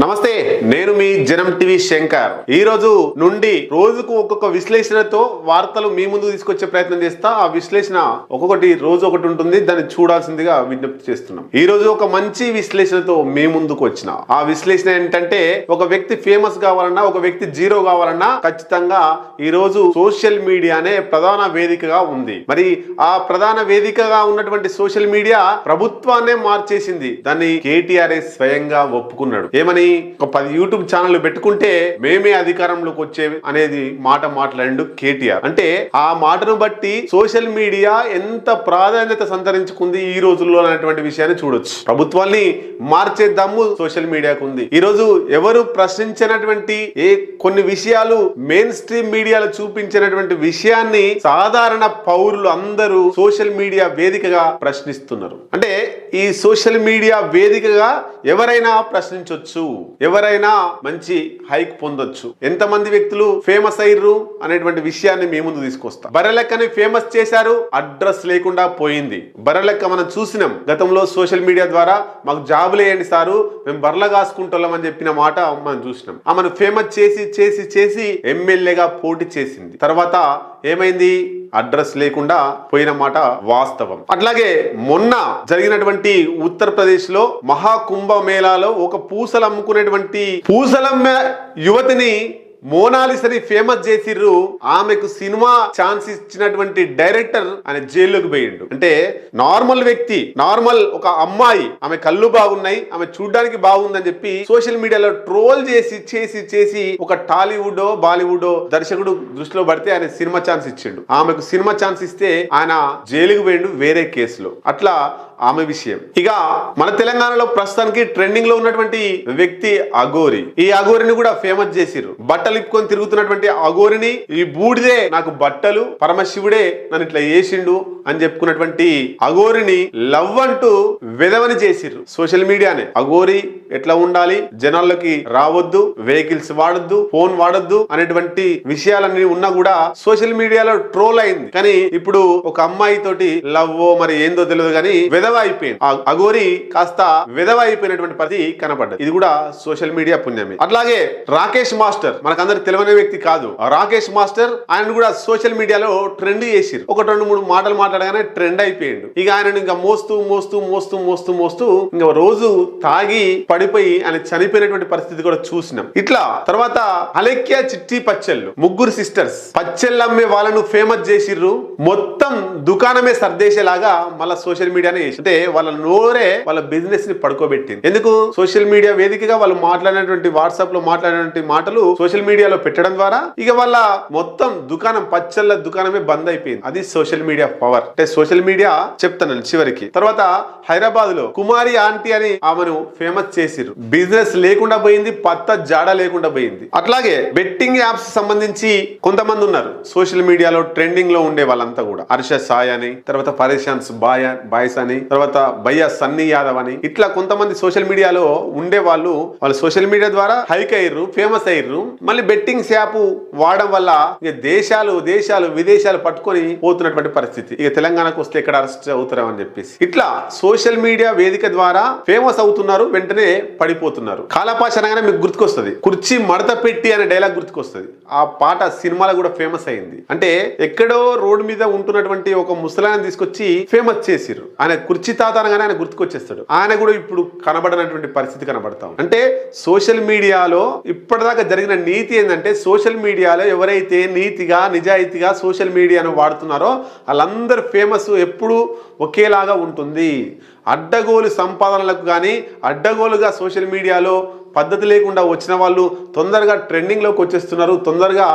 నమస్తే నేను మీ జనం టీవీ శంకర్. ఈ రోజు నుండి రోజుకు ఒక్కొక్క విశ్లేషణతో వార్తలు మీ ముందు తీసుకొచ్చే ప్రయత్నం చేస్తా. ఆ విశ్లేషణ ఒక్కొక్కటి రోజు ఒకటి ఉంటుంది. దాన్ని చూడాల్సిందిగా విజ్ఞప్తి చేస్తున్నాం. ఈ రోజు ఒక మంచి విశ్లేషణతో మీ ముందుకు వచ్చిన. ఆ విశ్లేషణ ఏంటంటే ఒక వ్యక్తి ఫేమస్ కావాలన్నా ఒక వ్యక్తి జీరో కావాలన్నా ఖచ్చితంగా ఈ రోజు సోషల్ మీడియానే ప్రధాన వేదికగా ఉంది. మరి ఆ ప్రధాన వేదికగా ఉన్నటువంటి సోషల్ మీడియా ప్రభుత్వాన్నే మార్చేసింది. దాన్ని కేటీఆర్ స్వయంగా ఒప్పుకున్నాడు. ఏమని? ఒక పది యూట్యూబ్ ఛానల్ పెట్టుకుంటే మేమే అధికారంలోకి వచ్చేవి అనేది మాట మాట్లాడు కేటీఆర్. అంటే ఆ మాటను బట్టి సోషల్ మీడియా ఎంత ప్రాధాన్యత సంతరించుకుంది ఈ రోజుల్లో అనేటువంటి విషయాన్ని చూడొచ్చు. ప్రభుత్వాన్ని మార్చే దమ్ము సోషల్ మీడియాకు ఉంది. ఈ రోజు ఎవరు ప్రశ్నించినటువంటి ఏ కొన్ని విషయాలు మెయిన్ స్ట్రీమ్ మీడియాలో చూపించినటువంటి విషయాన్ని సాధారణ పౌరులు అందరూ సోషల్ మీడియా వేదికగా ప్రశ్నిస్తున్నారు. అంటే ఈ సోషల్ మీడియా వేదికగా ఎవరైనా ప్రశ్నించవచ్చు ఎవరైనా మంచి హైక్ పొందొచ్చు. ఎంతమంది వ్యక్తులు ఫేమస్ అయ్యారు అనేటువంటి విషయాన్ని మీ ముందు తీసుకొస్తా. బర్రెలెక్కని ఫేమస్ చేశారు అడ్రస్ లేకుండా పోయింది. బర్రెలెక్క మనం చూసినాం. గతంలో సోషల్ మీడియా ద్వారా మాకు జాబులు వేయండి సారు మేము బర్రెల కాసుకుంటున్నాం అని చెప్పిన మాట మనం చూసినాం. ఆమెను ఫేమస్ చేసి చేసి చేసి ఎమ్మెల్యేగా పోటీ చేసింది. తర్వాత ఏమైంది? అడ్రస్ లేకుండా పోయిన మాట వాస్తవం. అట్లాగే మొన్న జరిగినటువంటి ఉత్తరప్రదేశ్లో మహాకుంభ మేళాలో ఒక పూసలు అమ్ముకునేటువంటి పూసలమ్మ యువతిని మోనాలిసని ఫేమస్ చేసిర్రు. ఆమెకు సినిమా ఛాన్స్ ఇచ్చినటువంటి డైరెక్టర్ ఆయన జైల్లోకి పోయిండు. అంటే నార్మల్ వ్యక్తి నార్మల్ ఒక అమ్మాయి ఆమె కళ్ళు బాగున్నాయి ఆమె చూడడానికి బాగుందని చెప్పి సోషల్ మీడియాలో ట్రోల్ చేసి చేసి చేసి ఒక టాలీవుడ్ బాలీవుడ్ దర్శకుడు దృష్టిలో పడితే ఆయన సినిమా ఛాన్స్ ఇచ్చిండు. ఆమెకు సినిమా ఛాన్స్ ఇస్తే ఆయన జైలుకు పోయిండు వేరే కేసులో. అట్లా ఆమె విషయం. ఇక మన తెలంగాణలో ప్రస్తుతానికి ట్రెండింగ్లో ఉన్నటువంటి వ్యక్తి అఘోరి. ఈ అఘోరిని కూడా ఫేమస్ చేసిరు బట్టలు ఇప్పుకొని తిరుగుతున్నటువంటి అగోరిని ఈ బూడిదే నాకు బట్టలు పరమశివుడే నన్ను ఇట్లా చేసిండు అని చెప్పుకున్నటువంటి అఘోరిని లవ్ అంటూ విధవని చేసిర్రు సోషల్ మీడియానే. అఘోరి ఎట్లా ఉండాలి? జనాల్లోకి రావద్దు వెహికల్స్ వాడద్దు ఫోన్ వాడద్దు అనేటువంటి విషయాలన్నీ ఉన్నా కూడా సోషల్ మీడియాలో ట్రోల్ అయింది. కానీ ఇప్పుడు ఒక అమ్మాయి తోటి లవ్ మరి ఏందో తెలియదు కానీ విధవ అయిపోయింది అఘోరి కాస్త విధవ అయిపోయినటువంటి పరిస్థితి కనపడ్డది ఇది కూడా సోషల్ మీడియా పుణ్యమే. అట్లాగే రాకేష్ మాస్టర్ మనకందరికి తెలియని వ్యక్తి కాదు. రాకేష్ మాస్టర్ ఆయన కూడా సోషల్ మీడియాలో ట్రెండ్ చేసిరు ఒకటి రెండు మూడు మాటలు మాట్లాడగానే ట్రెండ్ అయిపోయిండు. ఇక ఆయన ఇంకా మోస్తూ మోస్తూ మోస్తూ మోస్తూ మోస్తూ ఇంకా రోజు తాగి పడిపోయి ఆయన చనిపోయినటువంటి పరిస్థితి కూడా చూసినాం. ఇట్లా తర్వాత అలెక్య చిట్టి పచ్చళ్ళు ముగ్గురు సిస్టర్స్ పచ్చళ్ళు అమ్మే వాళ్ళను ఫేమస్ చేసిర్రు. మొత్తం దుకాణమే సర్దేసేలాగా మళ్ళీ సోషల్ మీడియానే చేసి అంటే వాళ్ళ నోరే వాళ్ళ బిజినెస్ని పడుకోబెట్టింది. ఎందుకు? సోషల్ మీడియా వేదికగా వాళ్ళు మాట్లాడినటువంటి వాట్సాప్లో మాట్లాడినటువంటి మాటలు సోషల్ మీడియాలో పెట్టడం ద్వారా ఇక వాళ్ళ మొత్తం దుకాణం పచ్చళ్ళ దుకాణమే బంద్ అయిపోయింది. అది సోషల్ మీడియా పవర్ అంటే సోషల్ మీడియా చెప్తాను చివరికి. తర్వాత హైదరాబాద్లో కుమారి ఆంటీ అని ఆమెను ఫేమస్ చేసిరు బిజినెస్ లేకుండా పోయింది పత్త జాడ లేకుండా పోయింది. అట్లాగే బెట్టింగ్ యాప్స్ సంబంధించి కొంతమంది ఉన్నారు. సోషల్ మీడియాలో ట్రెండింగ్లో ఉండే వాళ్ళంతా కూడా. హర్ష సాయ్ అని తర్వాత పరేషాన్స్ బాయ్ బాయ్స్ అని తర్వాత బయ్యా సన్నీ యాదవ్ అని. ఇట్లా కొంతమంది సోషల్ మీడియాలో ఉండే వాళ్ళు వాళ్ళు సోషల్ మీడియా ద్వారా హైక్ అయ్యారు ఫేమస్ అయ్యారు మళ్ళీ బెట్టింగ్ యాప్ వాడడం వల్ల ఇక దేశాలు దేశాలు విదేశాలు పట్టుకొని పోతున్నటువంటి పరిస్థితి. ఇక తెలంగాణకు వస్తే ఇక్కడ అరెస్ట్ అవుతారని చెప్పేసి. ఇట్లా సోషల్ మీడియా వేదిక ద్వారా ఫేమస్ అవుతున్నారు వెంటనే పడిపోతున్నారు. కాలపాష అనగానే మీకు గుర్తుకొస్తుంది. కుర్చీ మడత పెట్టి అనే డైలాగ్ గుర్తుకొస్తుంది. ఆ పాట సినిమాలో కూడా ఫేమస్ అయింది. అంటే ఎక్కడో రోడ్డు మీద ఉంటున్నటువంటి ఒక ముసలాయన తీసుకొచ్చి ఫేమస్ చేసిరు ఆయన కుర్చీ తాత ఆయన గుర్తుకొచ్చేస్తాడు. ఆయన కూడా ఇప్పుడు కనబడనటువంటి పరిస్థితి కనబడతాం అంటే సోషల్ మీడియాలో ఇప్పటిదాకా జరిగిన నీతి ఏంటంటే సోషల్ మీడియాలో ఎవరైతే నీతిగా నిజాయితీగా సోషల్ మీడియాను వాడుతున్నారో వాళ్ళందరూ ఫేమస్ ఎప్పుడు ఒకేలాగా ఉంటుంది. అడ్డగోలు సంపాదనలకు కానీ అడ్డగోలుగా సోషల్ మీడియాలో పద్ధతి లేకుండా వచ్చిన వాళ్ళు తొందరగా ట్రెండింగ్లోకి వచ్చేస్తున్నారు తొందరగా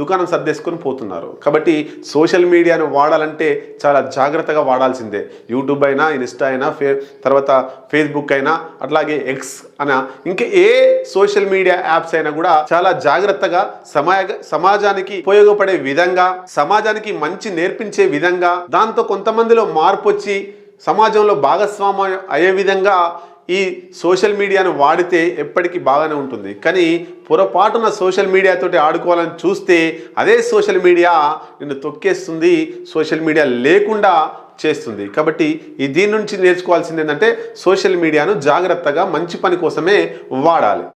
దుకాణం సర్దేసుకొని పోతున్నారు. కాబట్టి సోషల్ మీడియాను వాడాలంటే చాలా జాగ్రత్తగా వాడాల్సిందే. యూట్యూబ్ అయినా ఇన్స్టా అయినా ఫే తర్వాత ఫేస్బుక్ అయినా అట్లాగే ఎక్స్ అయినా ఇంకా ఏ సోషల్ మీడియా యాప్స్ అయినా కూడా చాలా జాగ్రత్తగా సమాజ సమాజానికి ఉపయోగపడే విధంగా సమాజానికి మంచి నేర్పించే విధంగా దాంతో కొంతమందిలో మార్పు వచ్చి సమాజంలో భాగస్వామ్యం అయ్యే విధంగా ఈ సోషల్ మీడియాను వాడితే ఎప్పటికీ బాగానే ఉంటుంది. కానీ పొరపాటున సోషల్ మీడియాతోటి ఆడుకోవాలని చూస్తే అదే సోషల్ మీడియా నిన్ను తొక్కేస్తుంది సోషల్ మీడియా లేకుండా చేస్తుంది. కాబట్టి ఈ దీని నుంచి నేర్చుకోవాల్సింది ఏంటంటే సోషల్ మీడియాను జాగ్రత్తగా మంచి పని కోసమే వాడాలి.